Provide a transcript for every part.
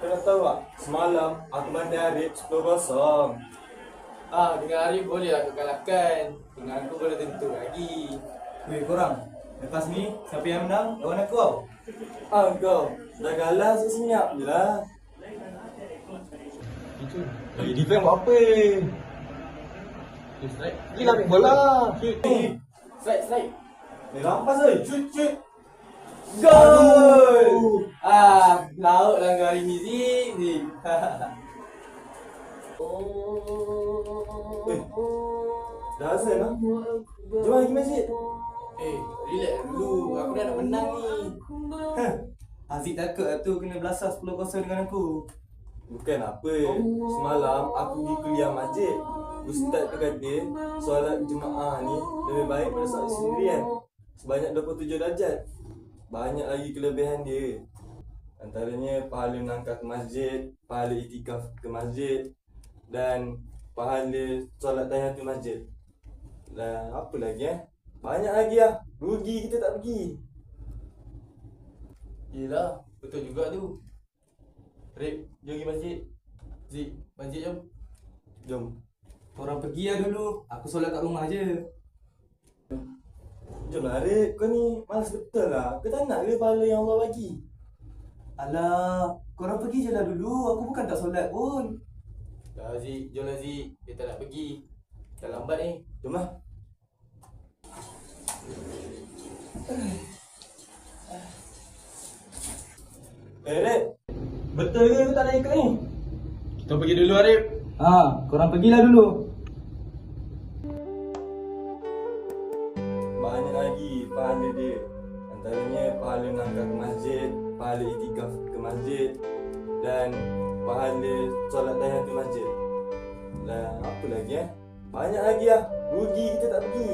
tahu tak? Semalam aku banding Arif 10-0. Ah, dengan Arif boleh aku kalahkan. Dengan aku boleh tentu lagi. Weh korang, lepas ni siapa yang menang lawan aku tau. Ah kau, dah kalah senyap je lah. Eh, defend buat apa? Gila ambil bola. Eh, Strike, strike. Eh, rampas oi. Shoot, shoot. Gol! Ah, laut lah kau hari ni, Zik. Zik. Eh, dah asal lah. Jom pergi masjid. Eh, relax dulu. Aku dah nak menang ni. Ha. Aziz takut lah tu kena belasah 10-0 dengan aku. Bukan apa. Semalam aku pergi kuliah masjid. Ustaz tu kata solat jemaah ni lebih baik pada solat sendirian. Sebanyak 27 darjat. Banyak lagi kelebihan dia. Antaranya pahala menangkah ke masjid, pahala itikaf ke masjid dan pahala solat tahiyatul masjid. Dan apa lagi eh? Banyak lagi lah. Rugi kita tak pergi. Yelah, betul juga tu. Rip, jom pergi masjid. Zik, masjid jom. Jom. Korang pergi lah dulu. Aku solat kat rumah je. Jom lah Rip. Kau ni malas betul lah. Kau tak nak ke pahala yang Allah bagi? Alah, korang pergi je lah dulu. Aku bukan tak solat pun. Dah Zik, jom lah Zik. Kita nak pergi. Dah lambat ni. Jom lah. Eh Rip. Betul ke kau tak nak ikut ni? Kita pergi dulu Arif. Ha, korang pergilah dulu. Banyak lagi pahala dia. Antaranya pahala menangkah ke masjid, pahala itikaf ke masjid dan pahala solat tahiyatul masjid. Dan apa lagi eh? Banyak lagi lah. Rugi kita tak pergi.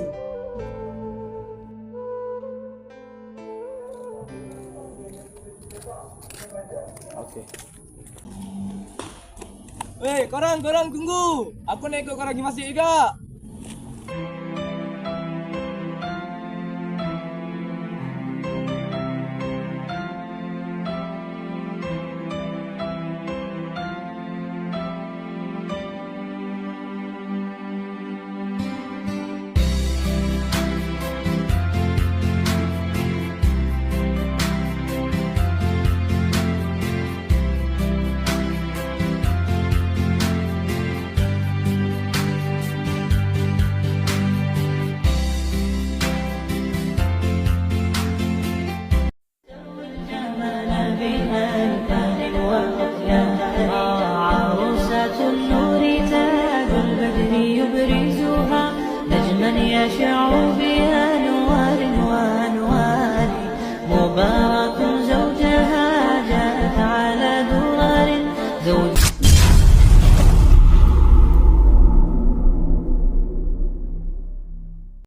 Okey. Weh, korang, korang tunggu. Aku nak ikut korang pergi masjid juga. own be.